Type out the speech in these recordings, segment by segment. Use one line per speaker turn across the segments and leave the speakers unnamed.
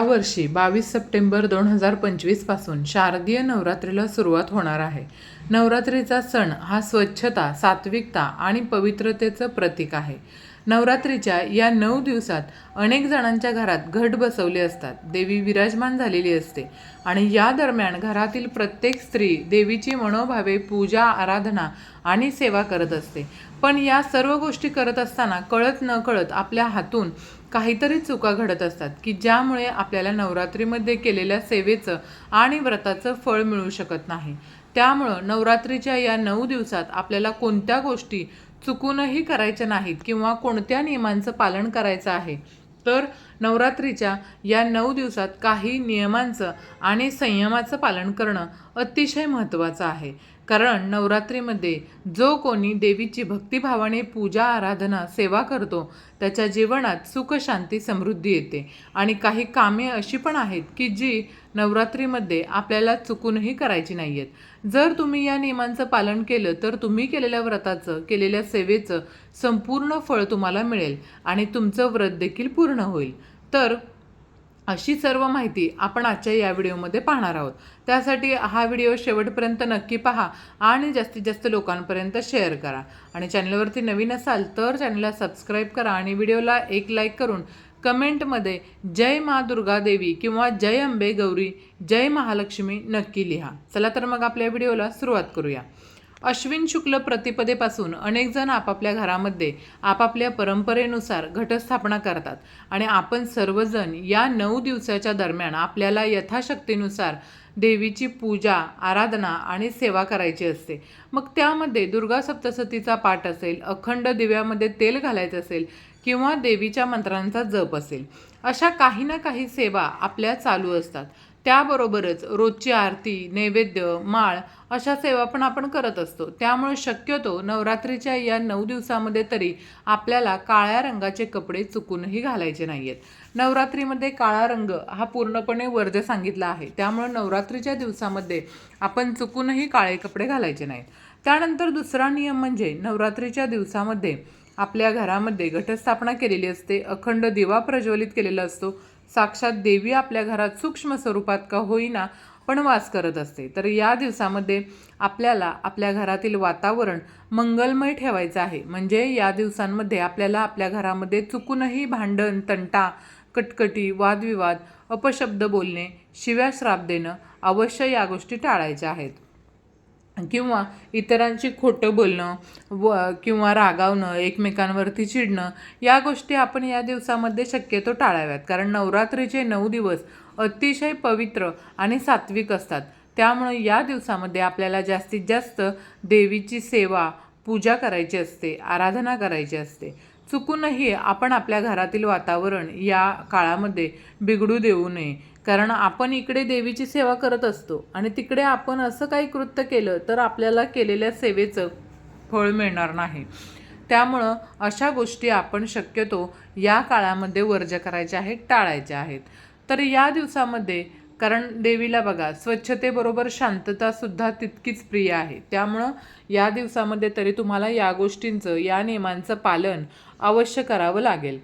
यावर्षी बावीस सप्टेंबर दोन हजार पंचवीसपासून शारदीय नवरात्रीला सुरुवात होणार आहे. नवरात्रीचा सण हा स्वच्छता सात्विकता आणि पवित्रतेचं प्रतीक आहे. नवरात्रीच्या या नऊ दिवसात अनेक जणांच्या घरात घट बसवले असतात. देवी विराजमान झालेली असते आणि या दरम्यान घरातील प्रत्येक स्त्री देवीची मनोभावे पूजा आराधना आणि सेवा करत असते. पण या सर्व गोष्टी करत असताना कळत न कळत आपल्या हातून काहीतरी चुका घडत असतात की ज्यामुळे आपल्याला नवरात्रीमध्ये केलेल्या सेवेचं आणि व्रताचं फळ मिळू शकत नाही. त्यामुळं नवरात्रीच्या या नऊ दिवसात आपल्याला कोणत्या गोष्टी चुकूनही करायच्या नाहीत किंवा कोणत्या नियमांचं पालन करायचं आहे तर नवरात्रीच्या या नऊ दिवसात काही नियमांचं आणि संयमाचं पालन करणं अतिशय महत्त्वाचं आहे. कारण नवरात्रीमध्ये जो कोणी देवीची भक्तिभावाने पूजा आराधना सेवा करतो त्याच्या जीवनात सुख शांती समृद्धी येते. आणि काही कामे अशी पण आहेत की जी नवरात्रीमध्ये आपल्याला चुकूनही करायची नाही आहेत जर तुम्ही या नियमांचं पालन केलं तर तुम्ही केलेल्या व्रताचं केलेल्या सेवेचं संपूर्ण फळ तुम्हाला मिळेल आणि तुमचं व्रत देखील पूर्ण होईल. तर अशी सर्व माहिती आपण आजच्या या व्हिडिओमध्ये पाहणार आहोत. त्यासाठी हा व्हिडिओ शेवटपर्यंत नक्की पहा आणि जास्तीत जास्त लोकांपर्यंत शेअर करा. आणि चॅनलवरती नवीन असाल तर चॅनलला सबस्क्राईब करा आणि व्हिडिओला एक लाईक करून कमेंटमध्ये जय मा दुर्गा देवी किंवा जय अंबे गौरी जय महालक्ष्मी नक्की लिहा. चला तर मग आपल्या व्हिडिओला सुरुवात करूया. अश्विन शुक्ल प्रतिपदेपासून अनेक जण आपापल्या घरामध्ये आपापल्या परंपरेनुसार घटस्थापना करतात. आणि आपण सर्वजण या नऊ दिवसाच्या दरम्यान आपल्याला यथाशक्तीनुसार देवीची पूजा आराधना आणि सेवा करायची असते. मग त्यामध्ये दुर्गा सप्तसतीचा पाठ असेल अखंड दिव्यामध्ये तेल घालायचं असेल किंवा देवीच्या मंत्रांचा जप असेल अशा काही ना काही सेवा आपल्या चालू असतात. त्याबरोबरच रोजची आरती नैवेद्य माळ अशा सेवा पण आपण करत असतो. त्यामुळे शक्यतो नवरात्रीच्या या नऊ दिवसामध्ये तरी आपल्याला काळ्या रंगाचे कपडे चुकूनही घालायचे नाही आहेत नवरात्रीमध्ये काळा रंग हा पूर्णपणे वर्ज सांगितला आहे. त्यामुळे नवरात्रीच्या दिवसामध्ये आपण चुकूनही काळे कपडे घालायचे नाहीत. त्यानंतर दुसरा नियम म्हणजे नवरात्रीच्या दिवसामध्ये आपल्या घरामध्ये घटस्थापना केलेली असते. अखंड दिवा प्रज्वलित केलेला असतो. साक्षात देवी आपल्या घरात सूक्ष्म स्वरूपात का होईना पण वास करत असते. तर या दिवसामध्ये आपल्याला आपल्या घरातील वातावरण मंगलमय ठेवायचं आहे. म्हणजे या दिवसांमध्ये आपल्याला आपल्या घरामध्ये चुकूनही भांडण तंटा कटकटी वादविवाद अपशब्द बोलणे शिव्या श्राप देणं अवश्य या गोष्टी टाळायच्या आहेत. किंवा इतरांची खोटं बोलणं व किंवा रागावणं एकमेकांवरती चिडणं या गोष्टी आपण या दिवसामध्ये शक्यतो टाळाव्यात. कारण नवरात्रीचे नऊ दिवस अतिशय पवित्र आणि सात्विक असतात. त्यामुळे या दिवसामध्ये आपल्याला जास्तीत जास्त देवीची सेवा पूजा करायची असते आराधना करायची असते. चुकूनही आपण आपल्या घरातील वातावरण या काळामध्ये बिघडू देऊ नये. कारण आपण इकडे देवीची सेवा करत असतो आणि तिकडे आपण असं काही कृत्य केलं तर आपल्याला केलेल्या सेवेचं फळ मिळणार नाही. त्यामुळं अशा गोष्टी आपण शक्यतो या काळामध्ये वर्ज करायच्या आहेत टाळायच्या आहेत. तर या दिवसामध्ये कारण देवीला बघा स्वच्छतेबरोबर शांततासुद्धा तितकीच प्रिय आहे. त्यामुळं या दिवसामध्ये तरी तुम्हाला या गोष्टींचं या नियमांचं पालन अवश्य करावं लागेल.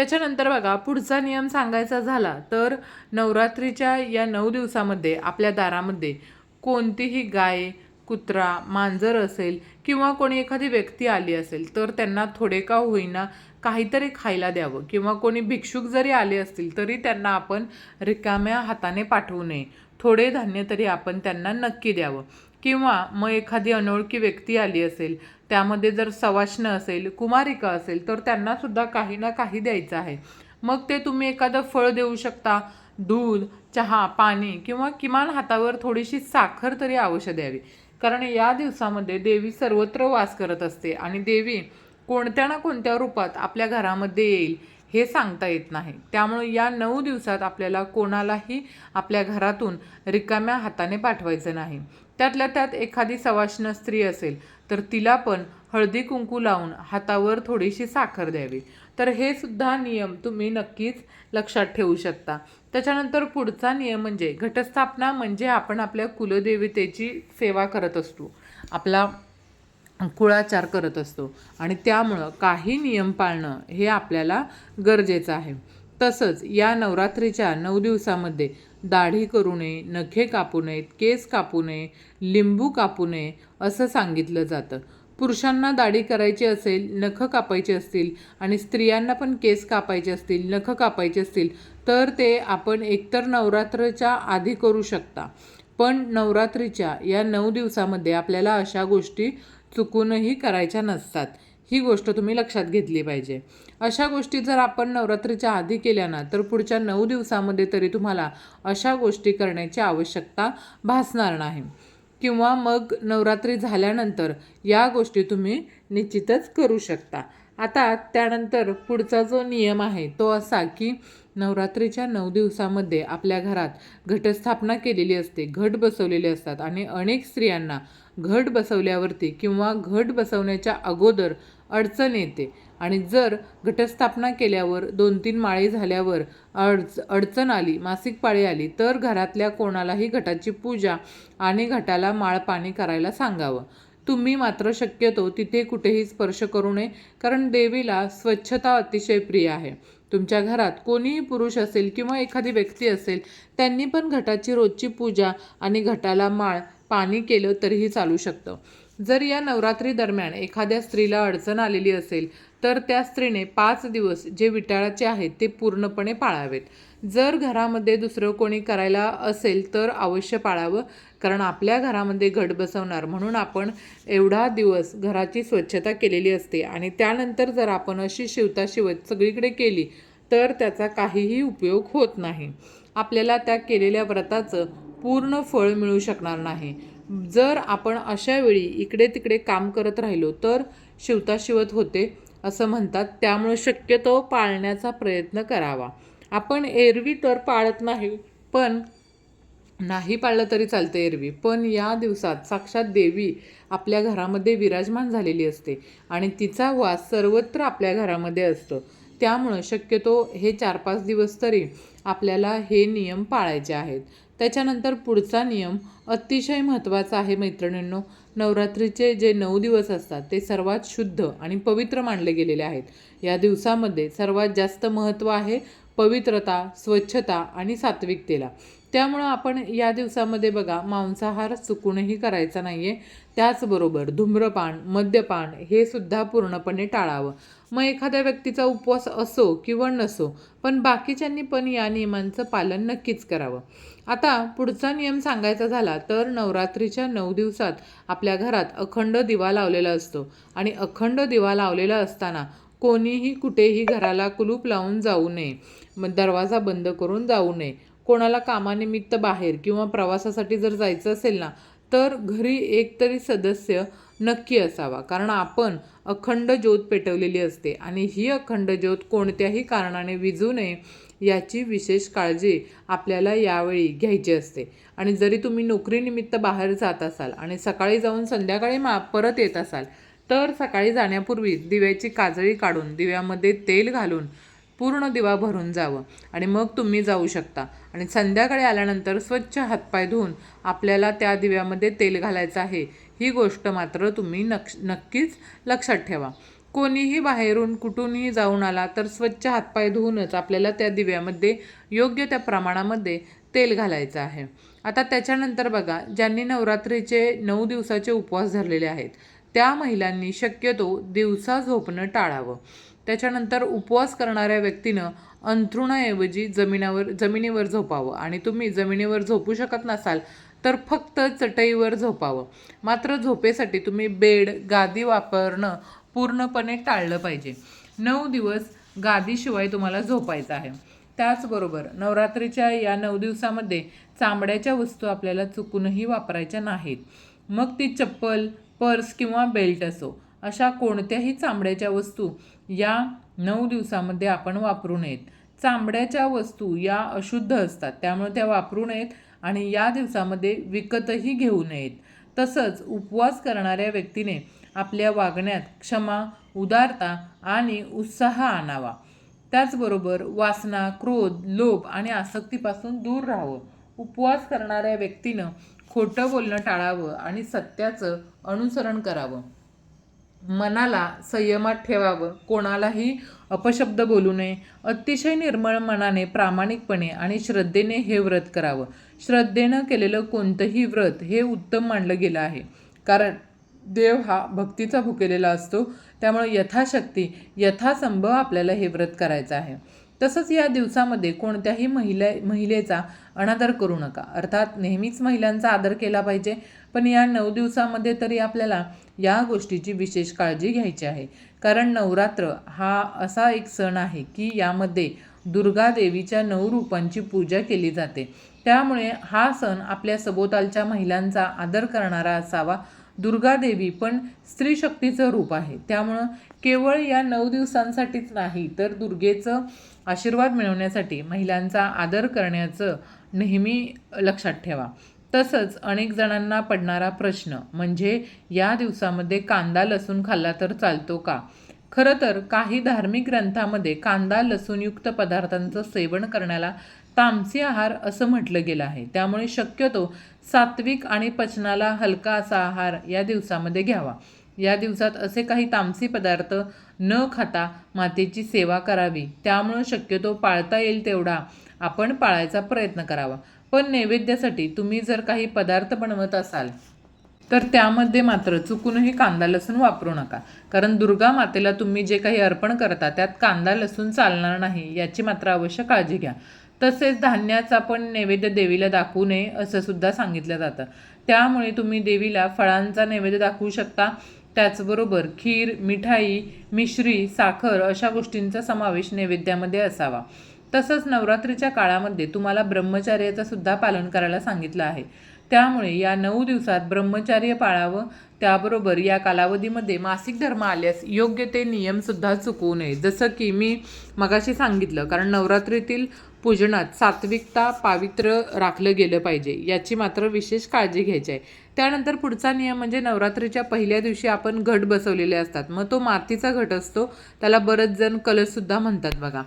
त्याच्यानंतर बघा पुढचा नियम सांगायचा झाला तर नवरात्रीच्या या नऊ दिवसामध्ये आपल्या दारामध्ये कोणतीही गाय कुत्रा मांजर असेल किंवा कोणी एखादी व्यक्ती आली असेल तर त्यांना थोडे का होईना काहीतरी खायला द्यावं. किंवा कोणी भिक्षुक जरी आले असतील तरी त्यांना आपण रिकाम्या हाताने पाठवू नये. थोडे धान्य तरी आपण त्यांना नक्की द्यावं. किंवा मग एखादी अनोळखी व्यक्ती आली असेल त्यामध्ये जर सवाष्ण असेल कुमारिका असेल तर त्यांनासुद्धा काही ना काही द्यायचं आहे. मग ते तुम्ही एखादं फळ देऊ शकता दूध चहा पाणी किंवा किमान हातावर थोडीशी साखर तरी अवश्य द्यावी. कारण या दिवसामध्ये देवी सर्वत्र वास करत असते आणि देवी कोणत्या ना कोणत्या रूपात आपल्या घरामध्ये येईल हे सांगता येत नाही. त्यामुळे या नऊ दिवसात आपल्याला कोणालाही आपल्या घरातून रिकाम्या हाताने पाठवायचं नाही. त्यातल्या त्यात एखादी सवाष्ण स्त्री असेल तर तिला पण हळदी कुंकू लावून हातावर थोडीशी साखर द्यावी. तर हे सुद्धा नियम तुम्ही नक्कीच लक्षात ठेवू शकता. त्याच्यानंतर पुढचा नियम म्हणजे घटस्थापना म्हणजे आपण आपल्या कुलदेवतेची सेवा करत असतो. आपला कुळाचार करत असतो. आणि त्यामुळं काही नियम पाळणं हे आपल्याला गरजेचं आहे. तसंच या नवरात्रीच्या नऊ दिवसामध्ये दाढी करू नये नखे कापू नयेत केस कापू नये लिंबू कापू नये असं सांगितलं जातं. पुरुषांना दाढी करायची असेल नखं कापायची असतील आणि स्त्रियांना पण केस कापायचे असतील नखं कापायचे असतील तर ते आपण एकतर नवरात्रच्या आधी करू शकता. पण नवरात्रीच्या या नऊ दिवसामध्ये आपल्याला अशा गोष्टी चुकूनही करायच्या नसतात. ही गोष्ट तुम्ही लक्षात घेतली पाहिजे. अशा गोष्टी जर आपण नवरात्रीच्या आधी केल्या ना तर पुढच्या नऊ दिवसामध्ये तरी तुम्हाला अशा गोष्टी करण्याची आवश्यकता भासणार नाही. किंवा मग नवरात्री झाल्यानंतर या गोष्टी तुम्ही निश्चितच करू शकता. आता त्यानंतर पुढचा जो नियम आहे तो असा की नवरात्रीच्या नऊ दिवसामध्ये आपल्या घरात घटस्थापना केलेली असते घट बसवलेले असतात. आणि अनेक स्त्रियांना घट बसवल्यावरती किंवा घट बसवण्याच्या अगोदर अडचण येते. आणि जर घटस्थापना केल्यावर दोन तीन माळे झाल्यावर अडच अडचण आली मासिक पाळी आली तर घरातल्या कोणालाही घटाची पूजा आणि घटाला माळ पाणी करायला सांगावं. तुम्ही मात्र शक्यतो तिथे कुठेही स्पर्श करू नये कारण देवीला स्वच्छता अतिशय प्रिय आहे. तुमच्या घरात कोणीही पुरुष असेल किंवा एखादी व्यक्ती असेल त्यांनी पण घटाची रोजची पूजा आणि घटाला माळ पाणी केलं तरीही चालू शकतं. जर या नवरात्री दरम्यान एखाद्या स्त्रीला अडचण आलेली असेल तर त्या स्त्रीने पाच दिवस जे विटाळाचे आहेत ते पूर्णपणे पाळावेत. जर घरामध्ये दुसरं कोणी करायला असेल तर अवश्य पाळावं कारण आपल्या घरामध्ये घट बसवणार. म्हणून आपण एवढा दिवस घराची स्वच्छता केलेली असते आणि त्यानंतर जर आपण अशी शिवता शिवत सगळीकडे केली तर त्याचा काहीही उपयोग होत नाही. आपल्याला त्या केलेल्या व्रताचं पूर्ण फळ मिळू शकणार नाही. जर आपण अशा वेळी इकडे तिकडे काम करत राहिलो तर शिवता शिवत होते असं म्हणतात. त्यामुळे शक्यतो पाळण्याचा प्रयत्न करावा. आपण एरवी तर पाळत नाही पण नाही पाळलं तरी चालतं एरवी. पण या दिवसात साक्षात देवी आपल्या घरामध्ये विराजमान झालेली असते आणि तिचा वास सर्वत्र आपल्या घरामध्ये असतो. त्यामुळं शक्यतो हे चार पाच दिवस तरी आपल्याला हे नियम पाळायचे आहेत. त्याच्यानंतर पुढचा नियम अतिशय महत्त्वाचा आहे मैत्रिणींनो. नवरात्रीचे जे नऊ दिवस असतात ते सर्वात शुद्ध आणि पवित्र मानले गेलेले आहेत. या दिवसामध्ये सर्वात जास्त महत्त्व आहे पवित्रता स्वच्छता आणि सात्विकतेला. त्यामुळं आपण या दिवसामध्ये बघा मांसाहार चुकूनही करायचा नाही आहे त्याचबरोबर धूम्रपान मद्यपान हे सुद्धा पूर्णपणे टाळावं. मग एखाद्या व्यक्तीचा उपवास असो किंवा नसो पण बाकीच्यांनी पण या नियमांचं पालन नक्कीच करावं. आता पुढचा नियम सांगायचा झाला तर नवरात्रीच्या नऊ दिवसात आपल्या घरात अखंड दिवा लावलेला असतो. आणि अखंड दिवा लावलेला असताना कोणीही कुठेही घराला कुलूप लावून जाऊ नये. मग दरवाजा बंद करून जाऊ नये. कोणाला कामानिमित्त बाहेर किंवा प्रवासासाठी जर जायचं असेल ना तर घरी एकतरी सदस्य नक्की असावा. कारण आपण अखंड ज्योत पेटवलेली असते आणि ही अखंड ज्योत कोणत्याही कारणाने विजू नये याची विशेष काळजी आपल्याला यावेळी घ्यायची असते. आणि जरी तुम्ही नोकरीनिमित्त बाहेर जात असाल आणि सकाळी जाऊन संध्याकाळी मा परत येत असाल तर सकाळी जाण्यापूर्वी दिव्याची काजळी काढून दिव्यामध्ये तेल घालून पूर्ण दिवा भरून जावं आणि मग तुम्ही जाऊ शकता. आणि संध्याकाळी आल्यानंतर स्वच्छ हातपाय धुवून आपल्याला त्या दिव्यामध्ये तेल घालायचं आहे. ही गोष्ट मात्र तुम्ही नक्ष नक्कीच लक्षात ठेवा. कोणीही बाहेरून कुठूनही जाऊन आला तर स्वच्छ हातपाय धुवूनच आपल्याला त्या दिव्यामध्ये योग्य त्या प्रमाणामध्ये तेल घालायचं आहे. आता त्याच्यानंतर बघा ज्यांनी नवरात्रीचे नऊ दिवसाचे उपवास धरलेले आहेत त्या महिलांनी शक्यतो दिवसा झोपणं टाळावं. त्याच्यानंतर उपवास करणाऱ्या व्यक्तीनं अंथरुणाऐवजी जमिनावर जमिनीवर झोपावं. आणि तुम्ही जमिनीवर झोपू शकत नसाल तर फक्त चटईवर झोपावं. मात्र झोपेसाठी तुम्ही बेड गादी वापरणं पूर्णपणे टाळलं पाहिजे. नऊ दिवस गादीशिवाय तुम्हाला झोपायचं आहे. त्याचबरोबर नवरात्रीच्या या नऊ दिवसामध्ये चामड्याच्या वस्तू आपल्याला चुकूनही वापरायच्या नाहीत. मग ती चप्पल पर्स किंवा बेल्ट असो अशा कोणत्याही चामड्याच्या वस्तू या नऊ दिवसामध्ये आपण वापरू नयेत. चामड्याच्या वस्तू या अशुद्ध असतात त्यामुळे त्या वापरू नयेत आणि या दिवसामध्ये विकतही घेऊ नयेत. तसंच उपवास करणाऱ्या व्यक्तीने आपल्या वागण्यात क्षमा उदारता आणि उत्साह आणावा. त्याचबरोबर वासना क्रोध लोभ आणि आसक्तीपासून दूर राहावं. उपवास करणाऱ्या व्यक्तीनं खोटं बोलणं टाळावं आणि सत्याचं अनुसरण करावं. मनाला संयमात ठेवावं. कोणालाही अपशब्द बोलू नये. अतिशय निर्मळ मनाने प्रामाणिकपणे आणि श्रद्धेने हे व्रत करावं. श्रद्धेनं केलेलं कोणतंही व्रत हे उत्तम मानलं गेलं आहे. कारण देव हा भक्तीचा भुकेलेला असतो. त्यामुळे यथाशक्ती यथासंभव आपल्याला हे व्रत करायचं आहे. तसंच या दिवसामध्ये कोणत्याही महिले महिलेचा अनादर करू नका. अर्थात नेहमीच महिलांचा आदर केला पाहिजे. पण या नऊ दिवसामध्ये तरी आपल्याला या गोष्टीची विशेष काळजी घ्यायची आहे. कारण नवरात्र हा असा एक सण आहे की यामध्ये दुर्गा देवीच्या नऊ रूपांची पूजा केली जाते. त्यामुळे हा सण आपल्या सभोवतालच्या महिलांचा आदर करणारा असावा. दुर्गा देवी पण स्त्री शक्तीचं रूप आहे. त्यामुळं केवळ या नऊ दिवसांसाठीच नाही तर दुर्गेचं आशीर्वाद मिळवण्यासाठी महिलांचा आदर करण्याचं नेहमी लक्षात ठेवा. तसंच अनेक जणांना पडणारा प्रश्न म्हणजे या दिवसामध्ये कांदा लसूण खाल्ला तर चालतो का? खरं तर काही धार्मिक ग्रंथामध्ये कांदा लसूणयुक्त पदार्थांचं सेवन करण्याला तामसी आहार असं म्हटलं गेलं आहे. त्यामुळे शक्यतो सात्विक आणि पचनाला हलका असा आहार या दिवसामध्ये घ्यावा. या दिवसात असे काही तामसी पदार्थ न खाता मातेची सेवा करावी. त्यामुळं शक्यतो पाळता येईल तेवढा आपण पाळायचा प्रयत्न करावा. पण नैवेद्यासाठी तुम्ही जर काही पदार्थ बनवत असाल तर त्यामध्ये मात्र चुकूनही कांदा लसूण वापरू नका. कारण दुर्गा मातेला तुम्ही जे काही अर्पण करता त्यात कांदा लसूण चालणार नाही याची मात्र अवश्य काळजी घ्या. तसेच धान्याचा पण नैवेद्य देवीला दाखवू नये असं सुद्धा सांगितलं जातं. त्यामुळे तुम्ही देवीला फळांचा नैवेद्य दाखवू शकता. त्याचबरोबर खीर मिठाई मिश्री साखर अशा गोष्टींचा समावेश नैवेद्यामध्ये असावा. तसंच नवरात्रीच्या काळामध्ये तुम्हाला ब्रह्मचार्याचं सुद्धा पालन करायला सांगितलं आहे. त्यामुळे या नऊ दिवसात ब्रह्मचार्य पाळावं त्याबरोबर या कालावधीमध्ये मासिक धर्म आल्यास योग्य ते नियमसुद्धा चुकवू नये. जसं की मी मगाशी सांगितलं कारण नवरात्रीतील पूजनात सात्विकता पावित्र्य राखलं गेलं पाहिजे याची मात्र विशेष काळजी घ्यायची आहे. त्यानंतर पुढचा नियम म्हणजे नवरात्रीच्या पहिल्या दिवशी आपण घट बसवलेले असतात. मग तो मातीचा घट असतो. त्याला बरंच जण कलशसुद्धा म्हणतात बघा.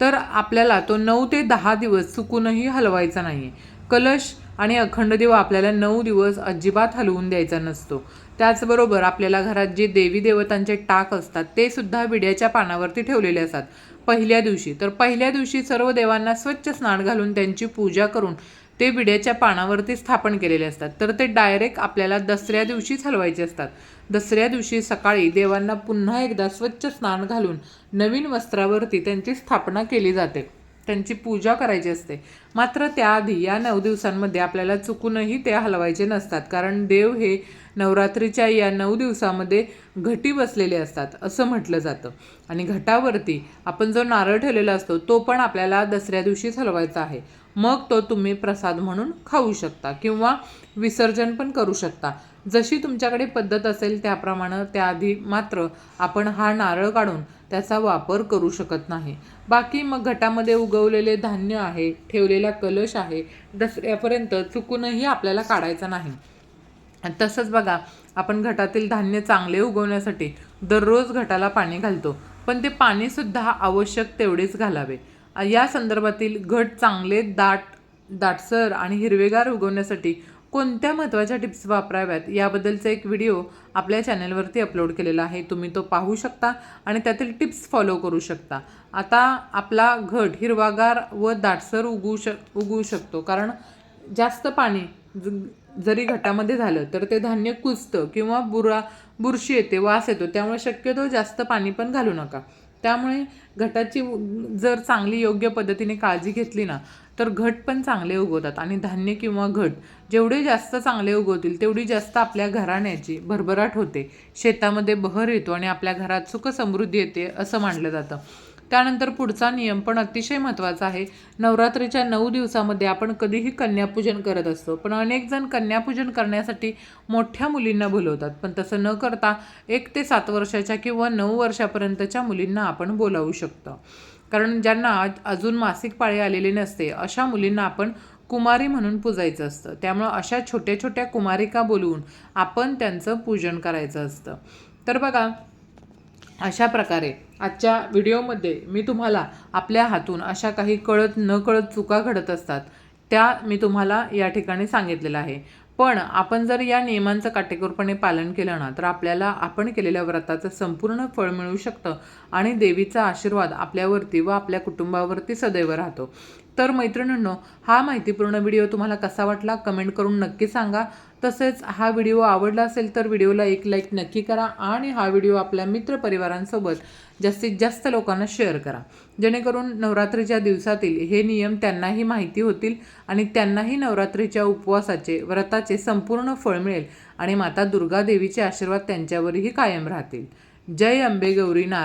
तर आपल्याला तो नऊ ते दहा दिवस चुकूनही हलवायचा नाही आहे कलश आणि अखंड दिवा आपल्याला नऊ दिवस अजिबात हलवून द्यायचा नसतो. त्याचबरोबर आपल्याला घरात जे देवी देवतांचे टाक असतात ते सुद्धा विड्याच्या पानावरती ठेवलेले असतात. पहिल्या दिवशी तर पहिल्या दिवशी सर्व देवांना स्वच्छ स्नान घालून त्यांची पूजा करून ते विड्याच्या पानावरती स्थापन केलेले असतात. तर ते डायरेक्ट आपल्याला दसऱ्या दिवशीच हलवायचे असतात. दसऱ्या दिवशी सकाळी देवांना पुन्हा एकदा स्वच्छ स्नान घालून नवीन वस्त्रावरती त्यांची स्थापना केली जाते. त्यांची पूजा करायची असते. मात्र त्याआधी या नऊ दिवसांमध्ये आपल्याला चुकूनही ते हलवायचे नसतात. कारण देव हे नवरात्रीच्या या नऊ दिवसामध्ये घटी बसलेले असतात असं म्हटलं जातं. आणि घटावरती आपण जो नारळ ठेवलेला असतो तो पण आपल्याला दसऱ्या दिवशीच हलवायचा आहे. मग तो तुम्ही प्रसाद म्हणून खाऊ शकता किंवा विसर्जन पण करू शकता. जशी तुमच्याकडे पद्धत असेल त्याप्रमाणे त्याआधी मात्र आपण हा नारळ काढून त्याचा वापर करू शकत नाही. बाकी मग घटामध्ये उगवलेले धान्य आहे ठेवलेला कलश आहे दसऱ्यापर्यंत चुकूनही आपल्याला काढायचा नाही. तसंच बघा आपण घटातील धान्य चांगले उगवण्यासाठी दररोज घटाला पाणी घालतो पण ते पाणीसुद्धा आवश्यक तेवढेच घालावे. या संदर्भातील घट चांगले दाट दाटसर आणि हिरवेगार उगवण्यासाठी कोणत्या महत्त्वाच्या टिप्स वापराव्यात याबद्दलचा एक व्हिडिओ आपल्या चॅनलवरती अपलोड केलेला आहे. तुम्ही तो पाहू शकता आणि त्यातील टिप्स फॉलो करू शकता. आता आपला घट हिरवागार व दाटसर उगवू शक उगवू शकतो. कारण जास्त पाणी ज- जरी घटामध्ये झालं तर ते धान्य कुजतं किंवा बुरा बुरशी येते वास येतो. त्यामुळे शक्यतो जास्त पाणी पण घालू नका. त्यामुळे घटाची जर चांगली योग्य पद्धतीने काळजी घेतली ना तर घट पण चांगले उगवतात आणि धान्य किंवा घट जेवढे जास्त चांगले उगवतील तेवढी जास्त आपल्या घराण्याची भरभराट होते. शेतामध्ये बहर येतो आणि आपल्या घरात सुख समृद्धी येते असं मानलं जातं. त्यानंतर पुढचा नियम पण अतिशय महत्त्वाचा आहे. नवरात्रीच्या नऊ दिवसामध्ये आपण कधीही कन्यापूजन करत असतो पण अनेक जण कन्यापूजन करण्यासाठी मोठ्या मुलींना बोलवतात. पण तसं न करता एक ते सात वर्षाच्या किंवा नऊ वर्षापर्यंतच्या मुलींना आपण बोलावू शकतो. कारण ज्यांना आज- अजून मासिक पाळी आलेली नसते अशा मुलींना आपण कुमारी म्हणून पूजायचं असतं. त्यामुळं अशा छोट्या छोट्या कुमारिका बोलवून आपण त्यांचं पूजन करायचं असतं. तर बघा अशा प्रकारे आजच्या व्हिडिओमध्ये मी तुम्हाला आपल्या हातून अशा काही कळत न कळत चुका घडत असतात त्या मी तुम्हाला या ठिकाणी सांगितलेलं आहे. पण आपण जर या नियमांचं काटेकोरपणे पालन केलं ना तर आपल्याला आपण केलेल्या व्रताचं संपूर्ण फळ मिळू शकतं आणि देवीचा आशीर्वाद आपल्यावरती व आपल्या कुटुंबावरती सदैव राहतो. तर मैत्रिणींनो हा माहितीपूर्ण व्हिडिओ तुम्हाला कसा वाटला कमेंट करून नक्की सांगा. तसेच हा व्हिडिओ आवडला असेल तर व्हिडिओला एक लाईक नक्की करा आणि हा व्हिडिओ आपल्या मित्रपरिवारांसोबत जास्तीत जास्त लोकांना शेअर करा. जेणेकरून नवरात्रीच्या दिवसातील हे नियम त्यांनाही माहिती होतील आणि त्यांनाही नवरात्रीच्या उपवासाचे व्रताचे संपूर्ण फळ मिळेल आणि माता दुर्गा देवीचे आशीर्वाद त्यांच्यावरही कायम राहतील. जय अंबे गौरी नारायण